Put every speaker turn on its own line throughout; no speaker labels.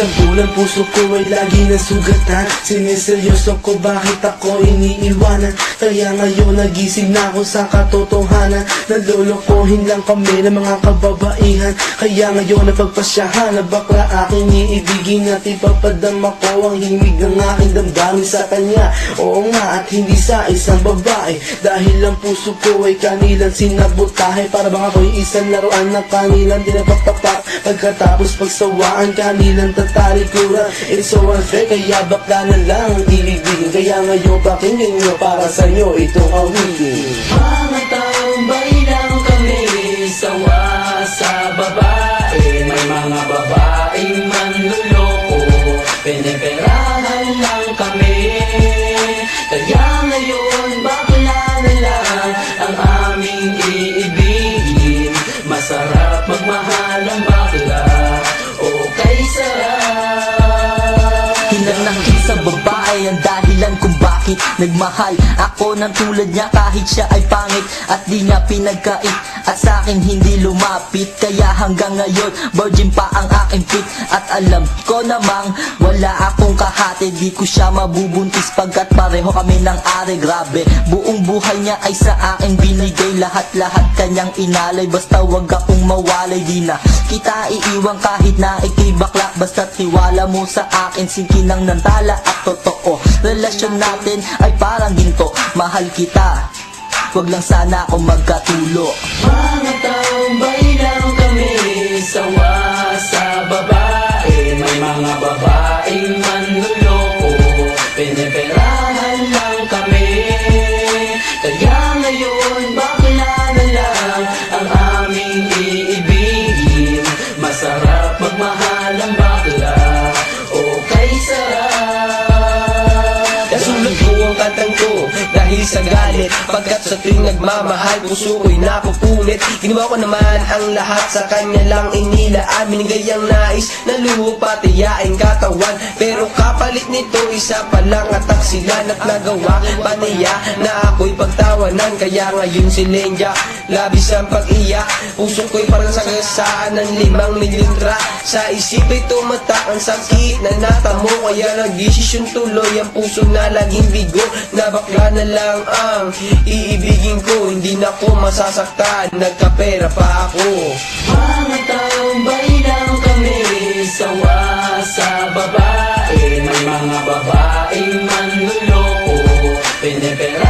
Sinasabulan puso ko ay lagi na sugatan Siniseryoso ko bakit ako iniiwanan. Kaya ngayon nagising na ako sa katotohanan. Nalolokohin lang kami ng mga kababaihan. Kaya ngayon napagpasyahan na bakla aking iibigin At ipapadama ko ang himig ng aking damdamin sa kanya. Oo nga at hindi sa isang babae. Dahil ang puso ko ay kanilang sinabotahe. Para bang ako'y isang laruan na kanilang dinapapapak Pagkatapos pagsawaan kanilang tatalikuran It's so unfair kaya bakla na lang ang ibigin Kaya ngayon pakinggan nyo para sa inyo itong awitin
Mga tambay lang kami Sawa sa babae
bakit Nagmahal. Ako ng tulad niya kahit siya ay pangit At di niya pinagkait. At sa akin hindi lumapit Kaya hanggang ngayon virgin pa ang aking fit At alam ko namang wala akong kahati Di ko siya mabubuntis pagkat pareho kami ng are Grabe buong buhay niya ay sa akin binigay. Lahat-lahat kanyang inalay Basta wag akong mawalay. Di na kita iiwan kahit na ikay bakla Basta tiwala mo sa akin Sinkinang ng tala at totoo. Relasyon natin ay parang ginto. Mahal kita. Wag lang sana ako magkatulo.
Mga tambay lang
dahil galit Pagkat sa tuwing nagmamahal puso ko'y napupunit. Ginawa ko naman ang lahat sa kanya lang inilaan Binigay ang nais na luho pati yaing katawan. Pero kapalit nito isa pa lang at taksilan At nagawa. Pa niya na ako'y pagtawanan Kaya ngayon si Lenja labis ang pag-iyak Puso ko'y parang sagasaan ng limang milintra Sa isip ay tumatak ang sakit na natamo. Kaya nagdesisyon tuloy ang puso na laging bigo. Na bakla na lang ang iibigin ko Hindi na ko masasaktan, nagkapera pa ako.
Mga tambay lang kami Sawa sa babae. May mga babaeng manluloko Piniperahan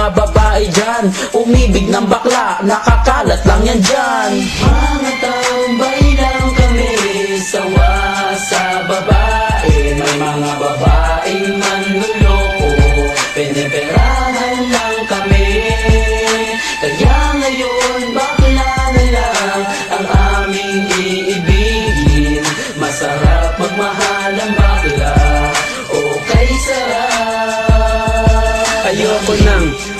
babae dyan. Umibig ng bakla, nakakalat lang yan dyan.
Mga tambay lang kami Sawa sa babae. May mga babaeng manluloko Piniperahan lang kami. Kaya ngayon bakla na lang Ang aming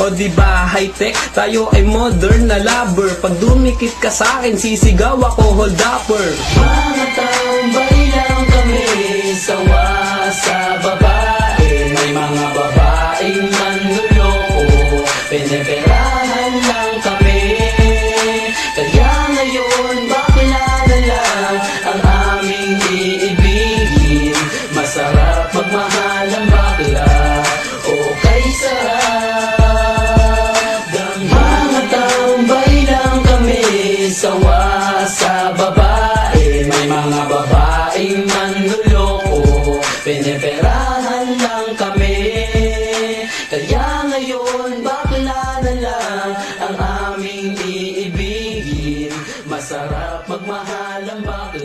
O di ba high tech tayo ay modern na lover Pag dumikit ka sa akin, sisigaw ako hold upper.
Mga tambay lang kami sa babae magmahal ang sarap